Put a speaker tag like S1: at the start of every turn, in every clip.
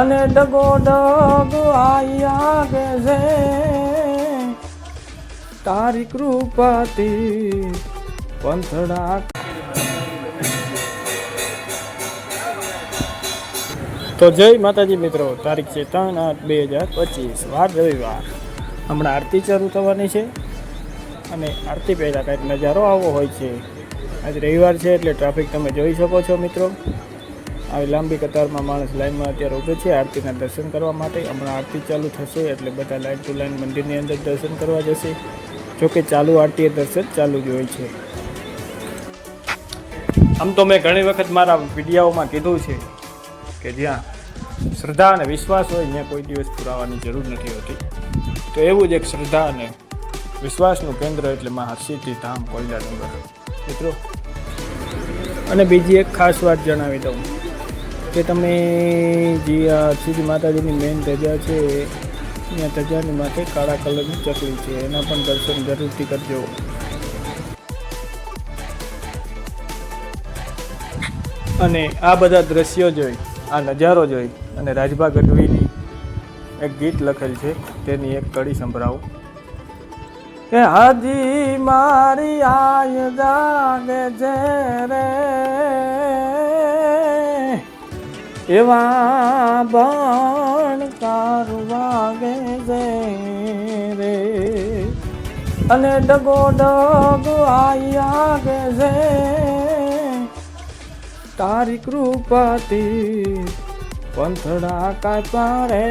S1: અને ડગો ડગ આયા છે. તારી કૃપાથી પંથડા. તો જય માતાજી મિત્રો, તારીખ છે ત્રણ આઠ બે હજાર પચીસ, વાર રવિવાર. હમણાં આરતી શરૂ થવાની છે અને આરતી પહેલાં કાંઈક નજારો આવો હોય છે. આજ રવિવાર છે એટલે ટ્રાફિક તમે જોઈ શકો છો મિત્રો. આવી લાંબી કતારમાં માણસ લાઈનમાં અત્યારે ઊભે છે. આરતીના દર્શન કરવા માટે હમણાં આરતી ચાલુ થશે એટલે બધા લાઈન ટુ લાઈન મંદિરની અંદર દર્શન કરવા જશે. જોકે ચાલુ આરતીએ દર્શન ચાલુ જ હોય છે. આમ તો મેં ઘણી વખત મારા વિડીયાઓમાં કીધું છે કે જ્યાં શ્રદ્ધા અને વિશ્વાસ હોય, ત્યાં કોઈ દિવસ પુરાવાની જરૂર નથી હોતી. તો એવું જ એક શ્રદ્ધા અને વિશ્વાસનું કેન્દ્ર એટલે મા હરસિદ્ધિ ધામ કોયલા ડુંગર મિત્રો, અને બીજી એક ખાસ વાત જણાવી દઉં. કે તમે જે હરસિદ્ધિ માતાજીની મેઇન ધજા છે ત્યાં ધજાની માથે કાળા કલરની ચકલી છે. એના પણ દર્શન જરૂરથી કરજો. અને આ બધા દ્રશ્યો જોઈ, આ નજારો જોઈ અને રાજભા ગઢવીની એક ગીત લખેલ છે, તેની એક કડી સંભળાવું. કે હાજી મારી આય જાગે એવા ભણકાર વાગે છે રે. અને ડગો ડગ આયા ગે જે તારી કૃપાથી પંથડા કાપ્યા રે.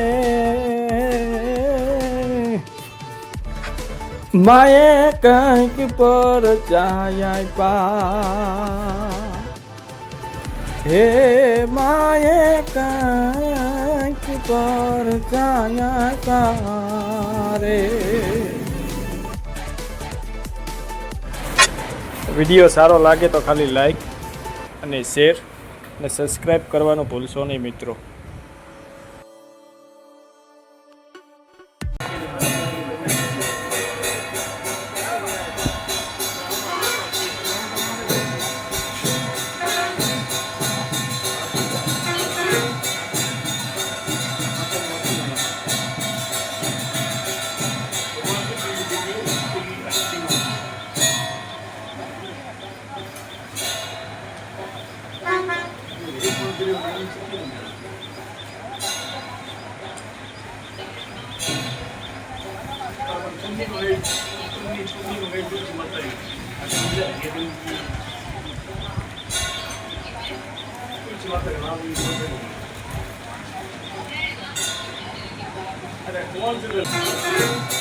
S1: માએ કંઈક પર ચાયા પા હે માએ કાંક પર ચાયા પા વીડિયો સારો લાગે તો ખાલી લાઈક અને શેર અને સબસ્ક્રાઈબ કરવાનું ભૂલશો નહીં મિત્રો. tumbi ko ngayon, tumbi, tumbi ko ngayon doon sumatay. At sila, ganun yung... Doon sumatay, maraming yung sumatay. At kuwan sila.